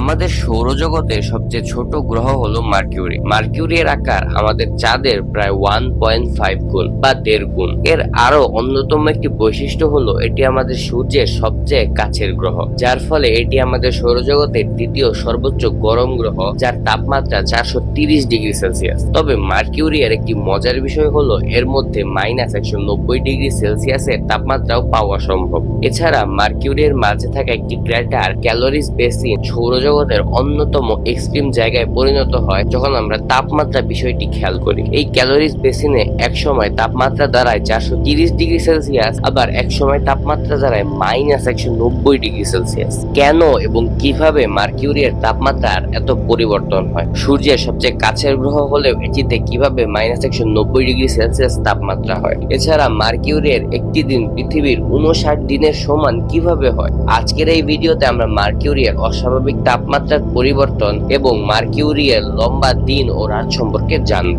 আমাদের সৌরজগতের সবচেয়ে ছোট গ্রহ হলো মার্কিউরি। মার্কিউরির আকার আমাদের চাঁদের প্রায় ওয়ান পয়েন্ট ফাইভ গুণ বা দেড় গুণ। এর আরও অন্যতম একটি বৈশিষ্ট্য হলো এটি আমাদের সূর্যের সবচেয়ে কাছের গ্রহ, যার ফলে এটি আমাদের সৌরজগতের দ্বিতীয় সর্বোচ্চ গরম গ্রহ, যার তাপমাত্রা চারশো তিরিশ ডিগ্রি সেলসিয়াস। তবে মার্কিউরিয়ার একটি মজার বিষয় হলো এর মধ্যে মাইনাস একশো নব্বই ডিগ্রি সেলসিয়াসের তাপমাত্রাও পাওয়া সম্ভব। এছাড়া মার্কিউরিয়ার মাঝে থাকা একটি ক্র্যাটার ক্যালোরিজ বেসিন সৌরজগতের অন্যতম এক্সট্রিম জায়গায় পরিণত হয় যখন আমরা তাপমাত্রা বিষয়টি খেয়াল করি। এই ক্যালোরিজ বেসিনে এক সময় তাপমাত্রা দাঁড়ায় চারশো তিরিশ ডিগ্রি সেলসিয়াস, আবার এক সময় তাপমাত্রা দাঁড়ায় মাইনাস একশো নব্বই ডিগ্রি সেলসিয়াস। কেন এবং কীভাবে মার্কিউরিয়ার তাপমাত্রার এত পরিবর্তন হয়? সূর্যের সবচেয়ে কাছের গ্রহ হলেও এটিতে কীভাবে মাইনাস একশো নব্বই ডিগ্রি সেলসিয়াস তাপমাত্রা হয়? এছাড়া মার্কিউরিয়ার একটি দিন পৃথিবীর উনষাট দিনের সমান কীভাবে হয়? আজকের এই ভিডিওতে আমরা মার্কিউরিয়ার অস্বাভাবিক তাপমাত্রার পরিবর্তন এবং মার্কিউরিয়ার লম্বা দিন ও রাত সম্পর্কে জানব।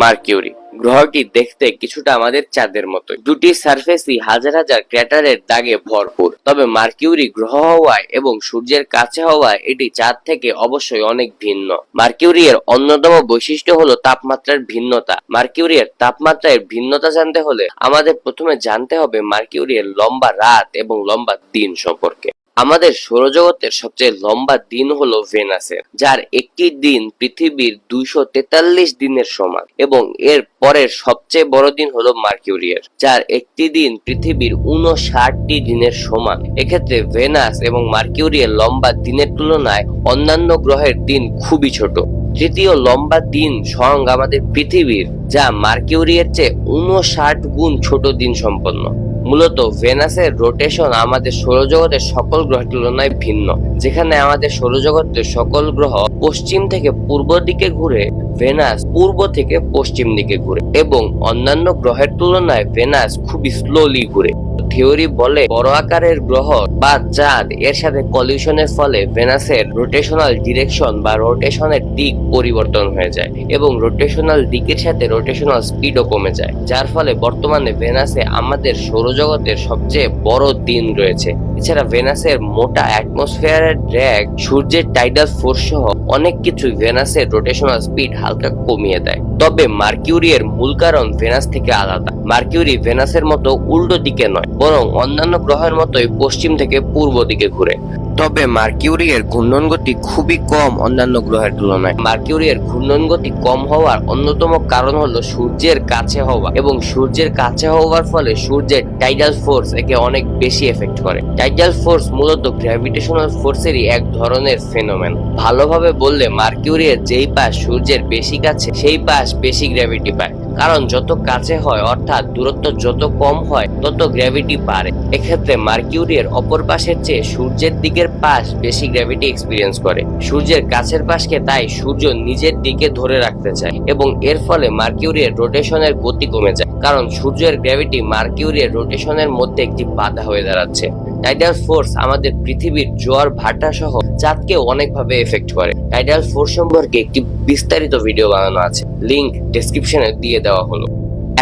মার্কিউরি গ্রহটি দেখতে কিছুটা আমাদের চাঁদের মতো দুটি সারফেসই হাজার হাজার ক্র্যাটারের দাগে ভরপুর। তবে মার্কিউরি গ্রহ হওয়ায় এবং সূর্যের কাছে হওয়ায় এটি চাঁদ থেকে অবশ্যই অনেক ভিন্ন। মার্কিউরিয়ের অন্যতম বৈশিষ্ট্য হলো তাপমাত্রার ভিন্নতা। মার্কিউরিয়ের তাপমাত্রার ভিন্নতা জানতে হলে আমাদের প্রথমে জানতে হবে মার্কিউরিয়ের লম্বা রাত এবং লম্বা দিন সম্পর্কে। আমাদের সৌরজগতের সবচেয়ে লম্বা দিন হলো ভেনাসের, যার একটি দিন পৃথিবীর দুইশো তেতাল্লিশ দিনের সমান এবং এর পরের সবচেয়ে বড় দিন হলো মার্কিউরিয়ার, যার একটি দিন পৃথিবীর উনষাটটি দিনের সমান। এক্ষেত্রে ভেনাস এবং মার্কিউরিয়ার লম্বা দিনের তুলনায় অন্যান্য গ্রহের দিন খুবই ছোট। তৃতীয় লম্বা দিন স্বয়ং আমাদের পৃথিবীর, যা মার্কিউরিয়ার চেয়ে উনষাট গুণ ছোট দিন সম্পন্ন। মূলত ভেনাসের রোটেশন আমাদের সৌরজগতের সকল গ্রহের তুলনায় ভিন্ন, যেখানে আমাদের সৌরজগতের সকল গ্রহ পশ্চিম থেকে পূর্ব দিকে ঘুরে, ভেনাস পূর্ব থেকে পশ্চিম দিকে ঘুরে এবং অন্যান্য গ্রহের তুলনায় ভেনাস খুবই স্লোলি ঘুরে। থিওরি বলে বড় আকারের গ্রহ বা চাঁদ, এর সাথে কলিউশনের ফলে ভেনাসের রোটেশনাল ডিরেকশন বা রোটেশনের দিক পরিবর্তন হয়ে যায় এবং রোটেশনাল দিকের সাথে রোটেশনাল স্পিডও কমে যায়, যার ফলে বর্তমানে ভেনাসে আমাদের সৌরজগতের সবচেয়ে বড় দিন রয়েছে। এছাড়া ভেনাসের মোটা অ্যাটমসফিয়ারের ড্র্যাগ সূর্যের টাইডাল ফোর্স সহ অনেক কিছুই ভেনাসের রোটেশনাল স্পিড হালকা কমিয়ে দেয়। তবে মার্কিউরিয়ের মূল কারণ ভেনাস থেকে আলাদা। মার্কিউরি ভেনাসের মতো উল্টো দিকে নয় বরং অন্যান্য গ্রহের মতোই পশ্চিম থেকে পূর্ব দিকে ঘুরে। তবে মার্কিউরিয়ের ঘূর্ণন গতি খুবই কম অন্যান্য গ্রহের তুলনায়। মার্কিউরিয়ের ঘূর্ণন গতি কম হওয়ার অন্যতম কারণ হলো সূর্যের কাছে হওয়া এবং সূর্যের কাছে হওয়ার ফলে সূর্যের টাইডাল ফোর্স একে অনেক বেশি এফেক্ট করে। টাইডাল ফোর্স মূলত গ্র্যাভিটেশনাল ফোর্সেরই এক ধরনের ফেনোমেন ভালোভাবে বললে মার্কিউরিয়ের যেই পাশ সূর্যের বেশি কাছে, সেই পাশ বেশি গ্র্যাভিটি পায়। কারণ যত কাছে হয়, অর্থাৎ দূরত্ব যত কম হয়, তত গ্র্যাভিটি বাড়ে। এক্ষেত্রে মার্কিউরিয়ের অপর পাশের চেয়ে সূর্যের দিকের পাশ বেশি গ্র্যাভিটি এক্সপিরিয়েন্স করে। সূর্যের কাছের পাশকে তাই সূর্য নিজের দিকে ধরে রাখতে চায় এবং এর ফলে মার্কিউরিয়ের রোটেশনের গতি কমে যায়। কারণ সূর্যের গ্র্যাভিটি মার্কিউরিয়ের রোটেশনের মধ্যে একটি বাধা হয়ে দাঁড়াচ্ছে। টাইডাল ফোর্স আমাদের পৃথিবীর জোয়ার ভাটা সহ চাঁদকে অনেকভাবে এফেক্ট করে। টাইডাল ফোর্স সম্পর্কে একটি বিস্তারিত ভিডিও বানানো আছে। লিংক ডেসক্রিপশনে দিয়ে দেওয়া হলো।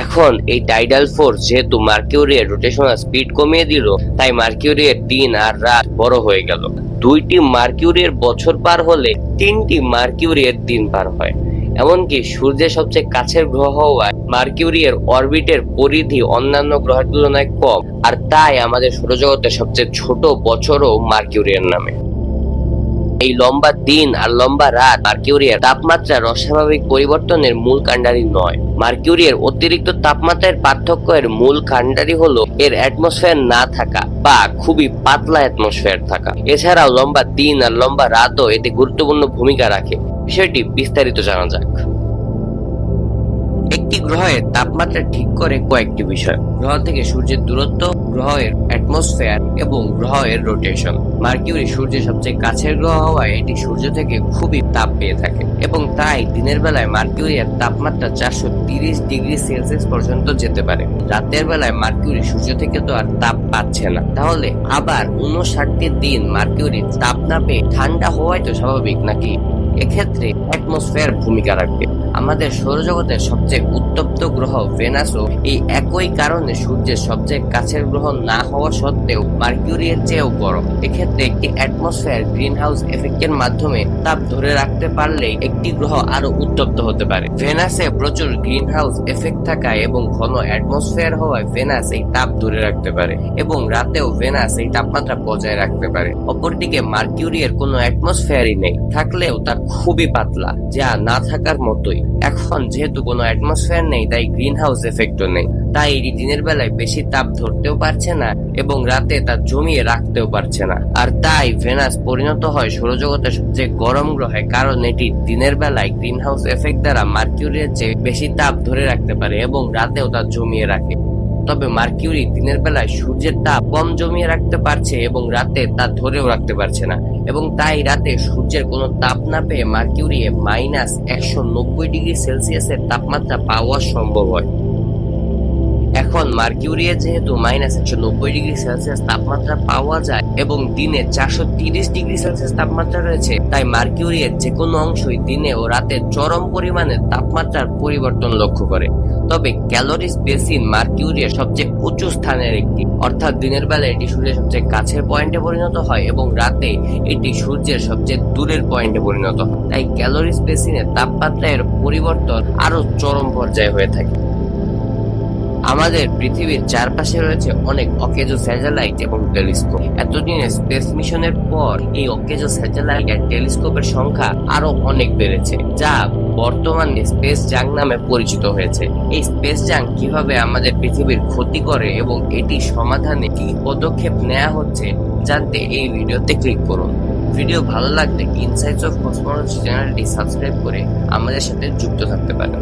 এখন এই টাইডাল ফোর্স যেহেতু মার্কিউরিয়ার রোটেশনাল স্পিড কমিয়ে দিল, তাই মার্কিউরিয়ার দিন আর রাত বড় হয়ে গেল। দুইটি মার্কিউরির বছর পার হলে তিনটি মার্কিউরিয়ের দিন পার হয়। এমনকি সূর্যের সবচেয়ে কাছের গ্রহ হওয়ায় মার্কিউরিয়ের অরবিটের পরিধি অন্যান্য গ্রহের তুলনায় কম, আর তাই আমাদের সৌরজগতের সবচেয়ে ছোট বছরও মার্কিউরিয়ার নামে। এই লম্বা দিন আর লম্বা রাত মার্কিউরিয়ার তাপমাত্রার অস্বাভাবিক পরিবর্তনের মূল কাণ্ডারি নয়। মার্কিউরিয়ার অতিরিক্ত তাপমাত্রার পার্থক্যের মূল কাণ্ডারি হলো এর অ্যাটমসফিয়ার না থাকা বা খুবই পাতলা অ্যাটমসফিয়ার থাকা। এছাড়াও লম্বা দিন আর লম্বা রাতও এতে গুরুত্বপূর্ণ ভূমিকা রাখে। বিষয়টি বিস্তারিত জানা যাক। একটি গ্রহের তাপমাত্রা ঠিক করে কয়েকটি বিষয়। গ্রহ থেকে সূর্যের দূরত্ব, গ্রহের অ্যাটমসফেয়ার এবং গ্রহের রোটেশন মার্কিউরি সূর্যের সবচেয়ে কাছের গ্রহ হওয়ায় এটি সূর্য থেকে খুবই তাপ পেয়ে থাকে এবং তাই দিনের বেলায় মার্কিউরিয়ার তাপমাত্রা চারশো তিরিশ ডিগ্রি সেলসিয়াস পর্যন্ত যেতে পারে। রাতের বেলায় মার্কিউরি সূর্য থেকে তো আর তাপ পাচ্ছে না। তাহলে আবার উনষাটটি দিন মার্কিউরি তাপ না পেয়ে ঠান্ডা হওয়াই তো স্বাভাবিক নাকি? এক্ষেত্রে অ্যাটমসফিয়ার ভূমিকা রাখবে। আমাদের সৌরজগতের সবচেয়ে উত্তপ্ত গ্রহ ভেনাসও এই একই কারণে সূর্যের সবচেয়ে কাছের গ্রহ না হওয়া সত্ত্বেও মার্কিউরির চেয়েও গরম এক্ষেত্রে একটি অ্যাটমসফিয়ার গ্রিন হাউস এফেক্টের মাধ্যমে তাপ ধরে রাখতে পারলে একটি গ্রহ আরও উত্তপ্ত হতে পারে। ভেনাসে প্রচুর গ্রিন হাউস এফেক্ট থাকায় এবং ঘন অ্যাটমসফিয়ার হওয়ায় ভেনাস এই তাপ ধরে রাখতে পারে এবং রাতেও ভেনাস এই তাপমাত্রা বজায় রাখতে পারে। অপরদিকে মার্কিউরির কোনো অ্যাটমসফিয়ারই নেই। থাকলেও তা খুবই পাতলা, যা না থাকার মতোই। এখন যেহেতু কোনো অ্যাটমসফিয়ার নেই, তাই গ্রিন হাউস এফেক্টও নেই। তাই এটি দিনের বেলায় বেশি তাপ ধরতেও পারছে না এবং রাতে তা জমিয়ে রাখতেও পারছে না। আর তাই ভেনাস পরিণত হয় সৌরজগতের সবচেয়ে গরম গ্রহে, কারণ এটি দিনের বেলায় গ্রিন হাউস এফেক্ট দ্বারা মার্কিউরির চেয়ে বেশি তাপ ধরে রাখতে পারে এবং রাতেও তা জমিয়ে রাখে। তবে মার্কিউরি দিনের বেলায় সূর্যের তাপ কম জমিয়ে রাখতে পারছে এবং রাতে তা ধরেও রাখতে পারছে না। এবং তাই রাতে সূর্যের কোনো তাপ না পেয়ে মার্কিউরি মাইনাস একশো নব্বই ডিগ্রি সেলসিয়াসের তাপমাত্রা পাওয়া সম্ভব হয়। এখন মার্কিউরিয়ে যেহেতু মাইনাস একশো নব্বই ডিগ্রি সেলসিয়াস তাপমাত্রা পাওয়া যায় এবং দিনে চারশো তিরিশ ডিগ্রি সেলসিয়াস তাপমাত্রা রয়েছে, তাই মার্কিউরিয়ের যে কোনো অংশই দিনে ও রাতে চরম পরিমাণে তাপমাত্রার পরিবর্তন লক্ষ্য করে। তবে ক্যালোরিস বেসিন মার্কিউরিয়ার সবচেয়ে উঁচু স্থানের একটি। অর্থাৎ দিনের বেলা এটি সূর্যের সবচেয়ে কাছের পয়েন্টে পরিণত হয় এবং রাতে এটি সূর্যের সবচেয়ে দূরের পয়েন্টে পরিণত হয়। তাই ক্যালোরিস বেসিনের তাপমাত্রার পরিবর্তন আরও চরম পর্যায়ে হয়ে থাকে। আমাদের পৃথিবীর চারপাশে রয়েছে অনেক অকেজো স্যাটেলাইট এবং টেলিস্কোপ। এতদিনে স্পেস মিশনের পর এই অকেজো স্যাটেলাইট আর টেলিস্কোপের সংখ্যা আরও অনেক বেড়েছে, যা বর্তমানে স্পেস জাং নামে পরিচিত হয়েছে। এই স্পেস জাং কীভাবে আমাদের পৃথিবীর ক্ষতি করে এবং এটি সমাধানে কি পদক্ষেপ নেওয়া হচ্ছে জানতে এই ভিডিওতে ক্লিক করুন। ভিডিও ভালো লাগলে ইনসাইটস অফ কসমোলজি চ্যানেলটি সাবস্ক্রাইব করে আমাদের সাথে যুক্ত থাকতে পারেন।